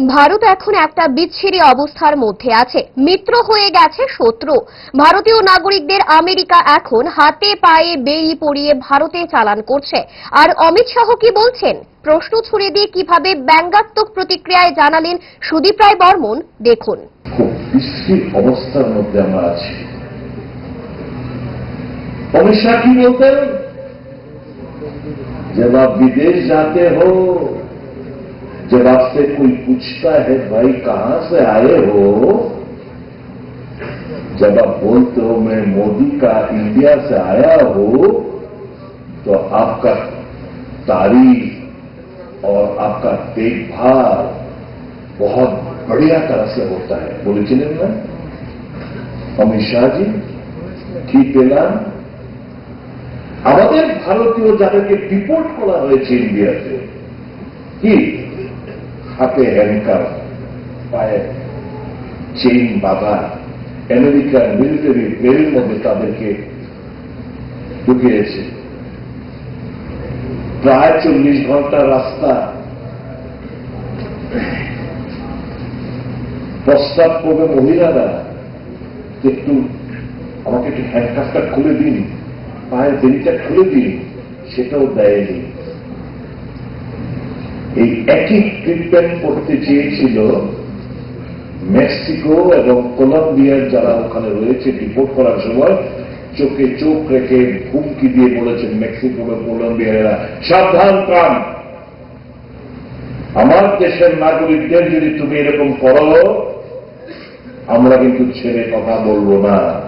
ভারত এখন একটা বিচ্ছিরি অবস্থার মধ্যে আছে মিত্র হয়ে গেছে শত্রু ভারতীয় নাগরিকদের আমেরিকা এখন হাতে পায়ে বেড়ি পরিয়ে ভারতে চালান করছে আর অমিত শাহ কি বলছেন প্রশ্ন ছুড়ে দিয়ে কিভাবে ব্যঙ্গাত্মক প্রতিক্রিয়ায় জানালেন সুদীপ রায় বর্মন দেখুন খুব বিশ্রী অবস্থার মধ্যে আমরা আছি अमित शाह की बोलते हैं जब आप विदेश जाते हो जब आपसे कोई पूछता है भाई कहां से आए हो जब आप बोलते हो मैं मोदी का इंडिया से आया हूं तो आपका तारीफ और आपका देखभाल बहुत बढ़िया तरह से होता है বলেছিলেন না অমিত শাহজি কি পেলাম আমাদের ভারতীয় যাদেরকে ডিপোর্ট করা হয়েছে ইন্ডিয়াতে কি হাতে হ্যান্ডকার পায়ে চেইন বাঁধা আমেরিকার মিলিটারি প্লেনের মধ্যে তাদেরকে ঢুকিয়েছে। প্রায় চল্লিশ ঘণ্টার রাস্তা প্রস্তাব করবে মহিলারা একটু আমাকে একটু হ্যান্ডকাফটা খুলে দিন, পায়ের দেরিটা খুলে দিন, সেটাও দেয়নি। এই একই ট্রিটমেন্ট করতে চেয়েছিল মেক্সিকো এবং কলম্বিয়ার যারা ওখানে রয়েছে ডিপোর্ট করার সময় চোখে চোখ রেখে হুমকি দিয়ে বলেছেন মেক্সিকো এবং কলম্বিয়ারা সাবধান, প্রাণ। আমার দেশের নাগরিকদের যদি তুমি এরকম করো, আমরা কিন্তু ছেড়ে কথা বলব না।